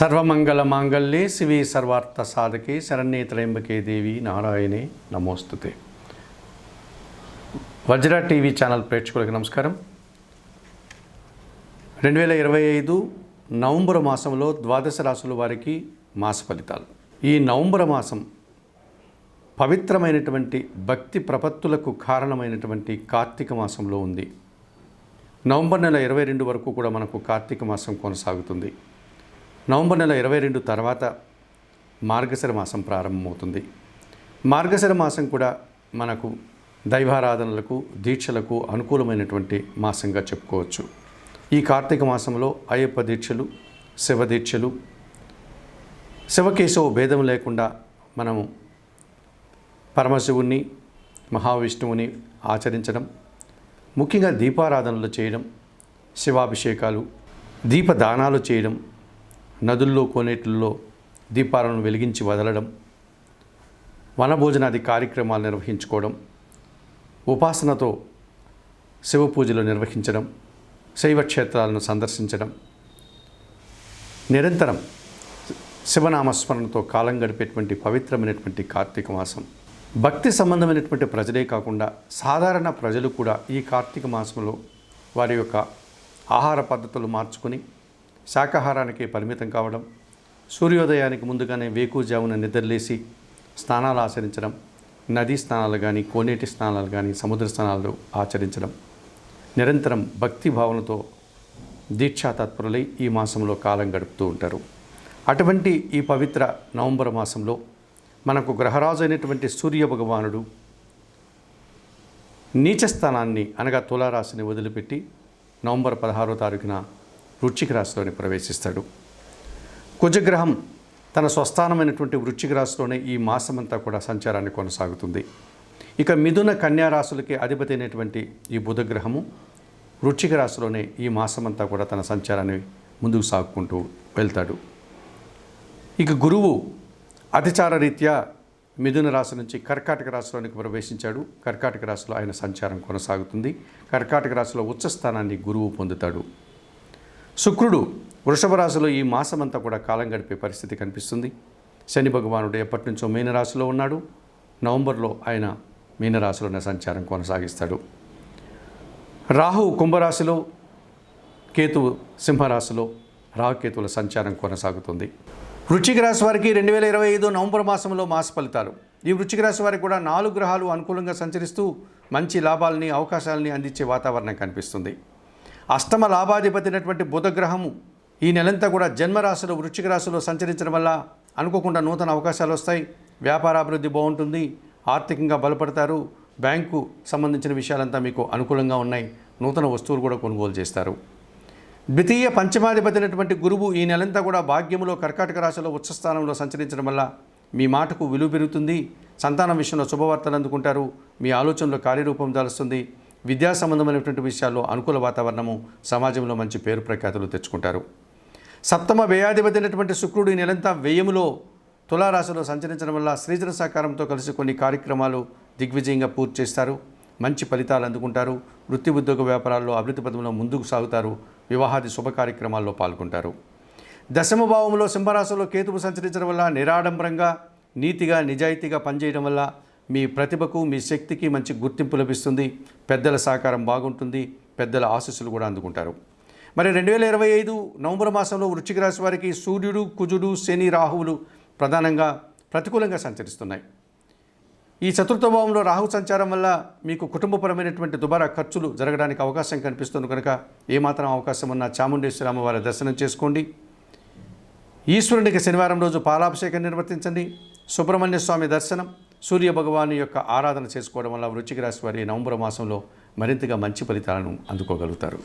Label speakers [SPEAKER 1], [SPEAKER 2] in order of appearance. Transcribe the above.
[SPEAKER 1] సర్వమంగళ మాంగళ్యే శివి సర్వార్థ సాధకే శరణ్యే త్రయంబకే దేవి నారాయణే నమోస్తుతే. వజ్ర TV channel ప్రేక్షకులకు నమస్కారం. రెండు వేల ఇరవై ఐదు నవంబర్ మాసంలో ద్వాదశ రాసుల వారికి మాస ఫలితాలు. ఈ నవంబర్ మాసం పవిత్రమైనటువంటి భక్తి ప్రపత్తులకు కారణమైనటువంటి కార్తీక మాసంలో ఉంది. నవంబర్ నెల ఇరవై రెండు వరకు కూడా మనకు కార్తీక మాసం కొనసాగుతుంది. నవంబర్ నెల ఇరవై రెండు తర్వాత మార్గశిర మాసం ప్రారంభమవుతుంది. మార్గశిర మాసం కూడా మనకు దైవారాధనలకు దీక్షలకు అనుకూలమైనటువంటి మాసంగా చెప్పుకోవచ్చు. ఈ కార్తీక మాసంలో అయ్యప్ప దీక్షలు శివ దీక్షలు శివకేశవ భేదం లేకుండా మనము పరమశివుణ్ణి మహావిష్ణువుని ఆచరించడం ముఖ్యంగా దీపారాధనలు చేయడం శివాభిషేకాలు దీపదానాలు చేయడం నదుల్లో కోనేటిల్లో దీపాలను వెలిగించి వదలడం వనభోజనాది కార్యక్రమాలు నిర్వహించుకోవడం ఉపాసనతో శివ పూజలు నిర్వహించడం శైవ క్షేత్రాలను సందర్శించడం నిరంతరం శివనామస్మరణతో కాలం గడిపేటువంటి పవిత్రమైనటువంటి కార్తీక మాసం. భక్తి సంబంధమైనటువంటి ప్రజలే కాకుండా సాధారణ ప్రజలు కూడా ఈ కార్తీక మాసంలో వారి యొక్క ఆహార పద్ధతులు మార్చుకొని శాకాహారానికి పరిమితం కావడం సూర్యోదయానికి ముందుగానే వేకుజామున నిద్రలేసి స్నానాలు ఆచరించడం నదీ స్నానాలు కానీ కోనేటి స్నానాలు కానీ సముద్ర స్నానాలు ఆచరించడం నిరంతరం భక్తి భావనతో దీక్షా తత్పరులై ఈ మాసంలో కాలం గడుపుతూ ఉంటారు. అటువంటి ఈ పవిత్ర నవంబర్ మాసంలో మనకు గ్రహరాజు అయినటువంటి సూర్య భగవానుడు నీచ స్థానాన్ని అనగా తులారాశిని వదిలిపెట్టి నవంబర్ పదహారో తారీఖున వృచ్చిక రాశిలోని ప్రవేశిస్తాడు. కుజగ్రహం తన స్వస్థానమైనటువంటి వృచ్చిక రాశిలోనే ఈ మాసమంతా కూడా సంచారాన్ని కొనసాగుతుంది. ఇక మిథున కన్యా రాశులకి అధిపతి అయినటువంటి ఈ బుధగ్రహము వృచ్చిక రాశిలోనే ఈ మాసమంతా కూడా తన సంచారాన్ని ముందుకు సాగుకుంటూ వెళ్తాడు. ఇక గురువు అతిచార రీత్యా మిథున రాశి నుంచి కర్కాటక రాశిలోనికి ప్రవేశించాడు. కర్కాటక రాశిలో ఆయన సంచారం కొనసాగుతుంది. కర్కాటక రాశిలో ఉచ్చస్థానాన్ని గురువు పొందుతాడు. శుక్రుడు వృషభ రాశిలో ఈ మాసమంతా కూడా కాలం గడిపే పరిస్థితి కనిపిస్తుంది. శని భగవానుడు ఎప్పటి నుంచో మీనరాశిలో ఉన్నాడు. నవంబర్లో ఆయన మీనరాశిలోనే సంచారం కొనసాగిస్తాడు. రాహు కుంభరాశిలో కేతువు సింహరాశిలో రాహుకేతువుల సంచారం కొనసాగుతుంది. వృశ్చిక రాశి వారికి రెండు వేల ఇరవై ఐదు నవంబర్ మాసంలో మాస ఫలితాలు. ఈ వృశ్చిక రాశి వారికి కూడా నాలుగు గ్రహాలు అనుకూలంగా సంచరిస్తూ మంచి లాభాలని అవకాశాలని అందించే వాతావరణం కనిపిస్తుంది. అష్టమ లాభాధిపతి అయినటువంటి బుధగ్రహము ఈ నెలంతా కూడా జన్మరాశిలో వృశ్చిక రాశిలో సంచరించడం వల్ల అనుకోకుండా నూతన అవకాశాలు వస్తాయి. వ్యాపార అభివృద్ధి బాగుంటుంది. ఆర్థికంగా బలపడతారు. బ్యాంకు సంబంధించిన విషయాలంతా మీకు అనుకూలంగా ఉన్నాయి. నూతన వస్తువులు కూడా కొనుగోలు చేస్తారు. ద్వితీయ పంచమాధిపతి అయినటువంటి గురువు ఈ నెలంతా కూడా భాగ్యములో కర్కాటక రాశిలో ఉచ్చస్థానంలో సంచరించడం వల్ల మీ మాటకు విలువ పెరుగుతుంది. సంతానం విషయంలో శుభవార్తలు అందుకుంటారు. మీ ఆలోచనలో కార్యరూపం దాలుస్తుంది. విద్యా సంబంధమైనటువంటి విషయాల్లో అనుకూల వాతావరణము సమాజంలో మంచి పేరు ప్రఖ్యాతులు తెచ్చుకుంటారు. సప్తమ వ్యయాధిపతినటువంటి శుక్రుడు ఈ నెలంతా వ్యయములో తులారాశిలో సంచరించడం వల్ల శ్రీజన సహకారంతో కలిసి కొన్ని కార్యక్రమాలు దిగ్విజయంగా పూర్తి చేస్తారు. మంచి ఫలితాలు అందుకుంటారు. వృత్తి ఉద్యోగ వ్యాపారాల్లో అభివృద్ధి పదంలో ముందుకు సాగుతారు. వివాహాది శుభ కార్యక్రమాల్లో పాల్గొంటారు. దశమ భావంలో సింహరాశిలో కేతువు సంచరించడం వల్ల నిరాడంబరంగా నీతిగా నిజాయితీగా పనిచేయడం వల్ల మీ ప్రతిభకు మీ శక్తికి మంచి గుర్తింపు లభిస్తుంది. పెద్దల సహకారం బాగుంటుంది. పెద్దల ఆశీస్సులు కూడా అందుకుంటారు. మరి రెండు వేల ఇరవై ఐదు నవంబర్ మాసంలో వృశ్చిక రాశి వారికి సూర్యుడు కుజుడు శని రాహువులు ప్రధానంగా ప్రతికూలంగా సంచరిస్తున్నాయి. ఈ చతుర్థ భావంలో రాహు సంచారం వల్ల మీకు కుటుంబపరమైనటువంటి దుబారా ఖర్చులు జరగడానికి అవకాశం కనిపిస్తుంది కనుక ఏమాత్రం అవకాశం ఉన్న చాముండేశ్వరి అమ్మవారి దర్శనం చేసుకోండి. ఈశ్వరునికి శనివారం రోజు పాలాభిషేకం నిర్వర్తించండి. సుబ్రహ్మణ్య స్వామి దర్శనం. సూర్య భగవాను యొక్క ఆరాధన చేసుకోవడం వల్ల వృచ్చిక రాశి వారి నవంబర్ మాసంలో మరింతగా మంచి ఫలితాలను అందుకోగలుగుతారు.